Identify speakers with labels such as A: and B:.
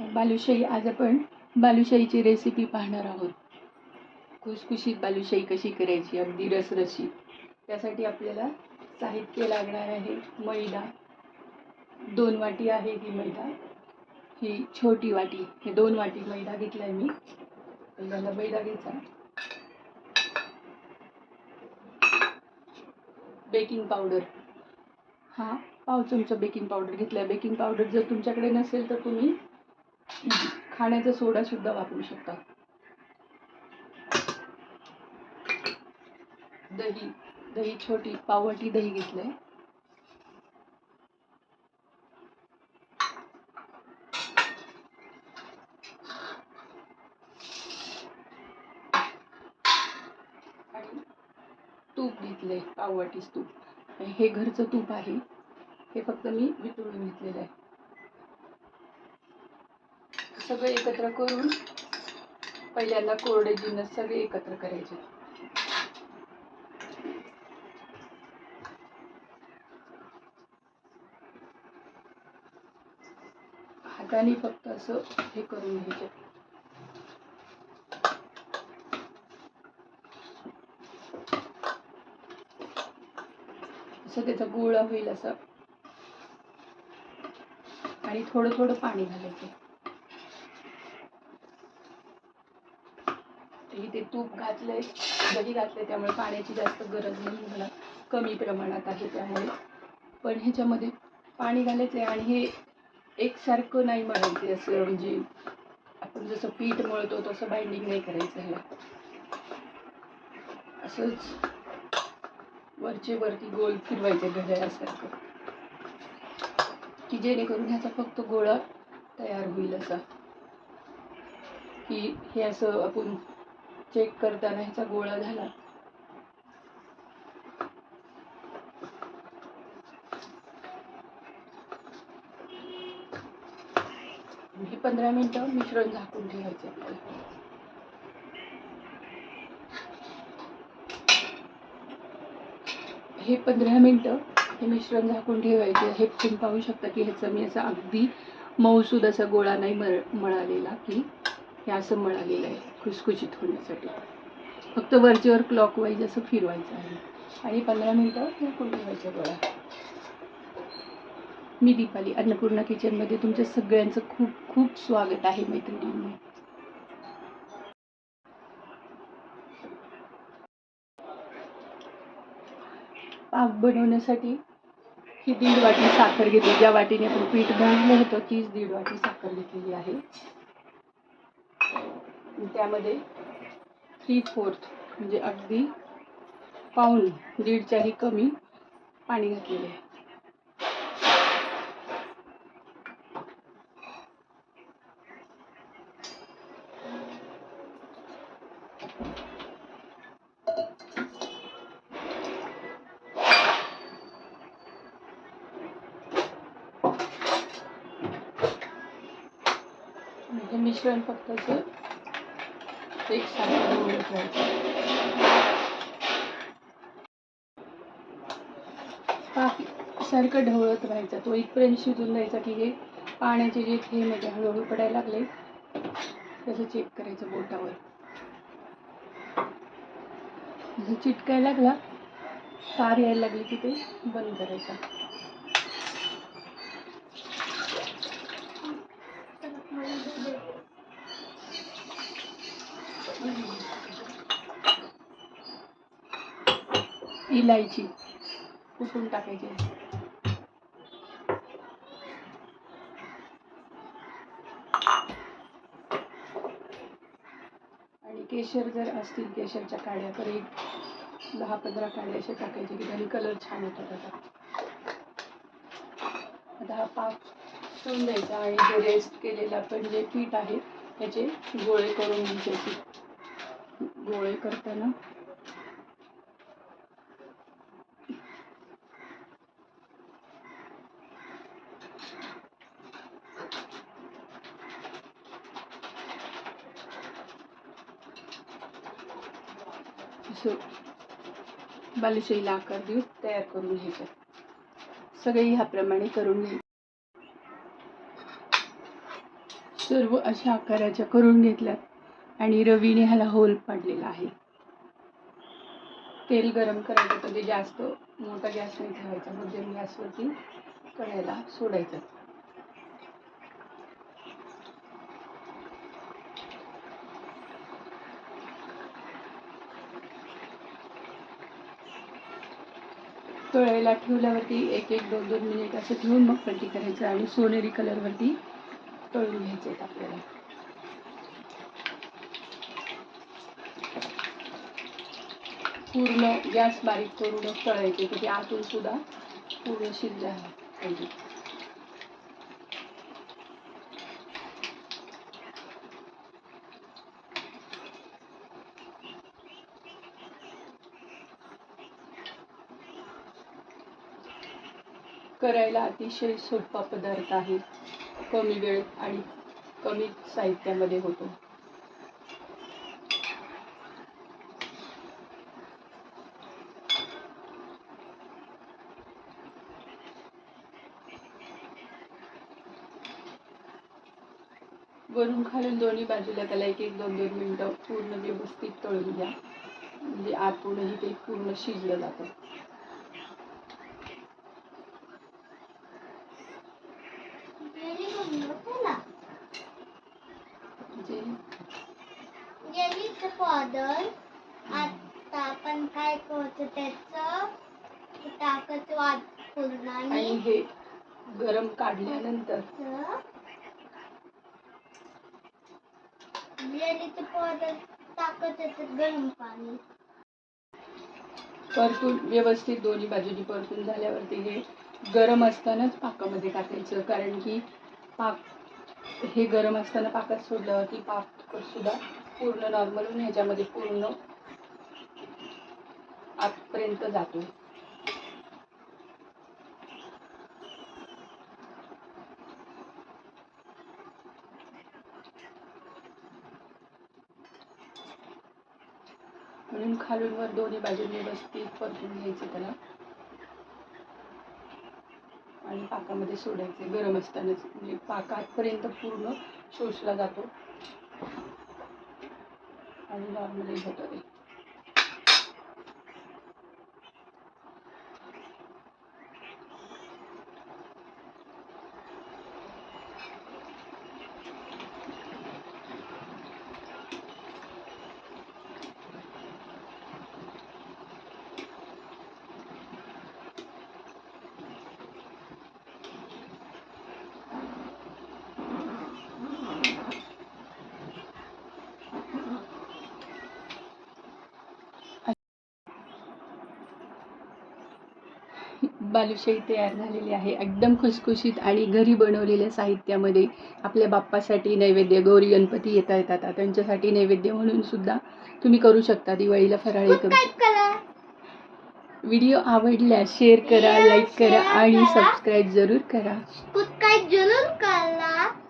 A: बालुशाही आज आपण बालुशाहीची रेसिपी पाहणार आहोत. खुसखुशीत बालुशाही कशी करायची अगदी रसरशी. त्यासाठी आपल्याला साहित्य लागणार आहे मैदा. दोन वाटी आहे ही मैदा. ही छोटी वाटी हे दोन वाटी मैदा घेतला आहे मी. पहिल्यांदा मैदा घ्यायचा. Baking powder. हा पाव चमचा बेकिंग पावडर घेतला आहे बेकिंग पावडर जर तुमच्याकडे नसेल तर तुम्ही खाण्याचा सोडा सुद्धा वापरू शकता. दही दही छोटी पावटी दही घेतलंय. आणि तूप घेतलंय पावटीच तूप. हे घरचं तूप आहे. हे फक्त मी वितळून घेतलेलं आहे. सगळं एकत्र करून पहिल्यांदा कोरडे जिन्नस सगळे एकत्र करायचे. हाताने फक्त असं हे करून घ्यायचे. असं त्याचा गोळा होईल असं. आणि थोडं थोडं पाणी घालायचं. इथे तूप घातलंय दही घातलंय त्यामुळे पाण्याची जास्त गरज नाही मला कमी प्रमाणात आहे त्यामुळे पण ह्याच्यामध्ये पाणी घालायचं आहे आणि हे एकसारखं नाही मळायचं असं म्हणजे आपण जसं पीठ मळतो तसं बाइंडिंग नाही करायचं ह्याला. असंच वरचे वरती गोल फिरवायचे घड्याळासारखं की जेणेकरून ह्याचा फक्त गोळा तयार होईल असा. की हे असं आपण चेक करताना ह्याचा गोळा झाला. हे पंधरा मिनिटं मिश्रण झाकून ठेवायचे आपल्याला. हे पंधरा मिनिटं हे मिश्रण झाकून ठेवायचे. हे तुम्ही पाहू शकता की ह्याचं मी असं अगदी मऊसूद असा गोळा नाही मळ मळालेला की हे असं मळालेलं आहे. खुसखुशीत होण्यासाठी. फक्त वरचेवर क्लॉक वाईज असं फिरवायचं आहे. आणि पंधरा मिनिटं झाकून ठेवायचं गोळा मी दीपाली अन्नपूर्णा किचनमध्ये तुमच्या सगळ्यांचं खूप खूप स्वागत आहे मैत्रिणींनी. पाक बनवण्यासाठी ही दीड वाटी साखर घेतली. ज्या वाटीने आपण पीठ भाजलं होतं तीच दीड वाटी साखर घेतलेली आहे. त्यामध्ये थ्री फोर्थ म्हणजे अगदी पाऊन दीडच्याही कमी पाणी घातलेले आहे. म्हणजे मिश्रण फक्त असं एक सारखं ढवळत राहायचं. सारखं ढवळत राहायचा तो इथपर्यंत शिजून द्यायचा की हे पाण्याचे जे थेंब आहे ते हळूहळू पडायला लागले. तसं चेक करायचं बोटावर. चिटकायला लागला तार यायला लागली की ते बंद करायचं. इलायची. कुठून टाकायची? आणि केशर जर असतील केशरच्या काड्या तर एक दहा पंधरा काड्या अशा टाकायचे की त्याने कलर छान होतो त्याचा आता हा पाक ठेवून द्यायचा आणि जे रेस्ट केलेलं आपण जे पीठ आहे त्याचे गोळे करून घ्यायचे. गोळे करताना असं बालुशाहीला आकार देऊन तयार करून घ्यायचं सगळे ह्याप्रमाणे करून घ्या सर्व अशा आकाराच्या करून घेतल्यात आणि रवीने ह्याला होल पाडलेला आहे. तेल गरम करायचं कधी जास्त मोठा गॅस नाही ठेवायचा मध्यम गॅसवरती कढायला सोडायचं. तळायला ठेवल्यावरती एक एक दोन दोन मिनिट असं ठेवून मग पलटी करायचं आणि सोनेरी कलरवरती तळून घ्यायचे आहेत आपल्याला. पूर्ण गॅस बारीक करून तळायचे की आतून सुद्धा पूर्ण शिजलं पाहिजे करायला अतिशय सोपा पदार्थ आहे. कमी वेळ आणि कमी साहित्यामध्ये होतो. वरून खालून दोन्ही बाजूला त्याला एक एक दोन दोन मिनटं पूर्ण व्यवस्थित तळून घ्या. म्हणजे आतूनही ते पूर्ण शिजलं जातं
B: गेली म्हणलं ना
A: जे
B: गेलीच पॉदर. आता आपण काय करतो त्याचं? टाकायचं वाद
A: आणि हे गरम काढल्यानंतर.
B: गेलीचं पॉदर टाकत त्याच्यात गरम पाणी.
A: परतून व्यवस्थित दोन्ही बाजूनी परतून झाल्यावरती हे गरम असतानाच पाकामध्ये टाकायचं. कारण की पाक हे गरम असताना पाकात सोडल्यावरती पाक सुद्धा पूर्ण नॉर्मल होऊन ह्याच्यामध्ये पूर्ण आतपर्यंत जातो. म्हणून खालून वर दोन्ही बाजूने व्यवस्थित परतून घ्यायचं त्याला. आणि पाकामध्ये सोडायचे गरम असतानाच. म्हणजे पाक आतपर्यंत पूर्ण शोषला जातो. आणि नॉर्मली होतं ते. बालुशाही तयार झालेली आहे. एकदम खुसखुशीत आणि घरी बनवलेल्या साहित्यामध्ये आपल्या बाप्पासाठी नैवेद्य गौरी गणपती येता येतात. त्यांच्यासाठी नैवेद्य म्हणून सुद्धा तुम्ही करू शकता दिवाळीला फराळी करू. व्हिडिओ आवडल्यास शेअर करा लाईक करा आणि सबस्क्राईब जरूर करा.
B: जरूर करा.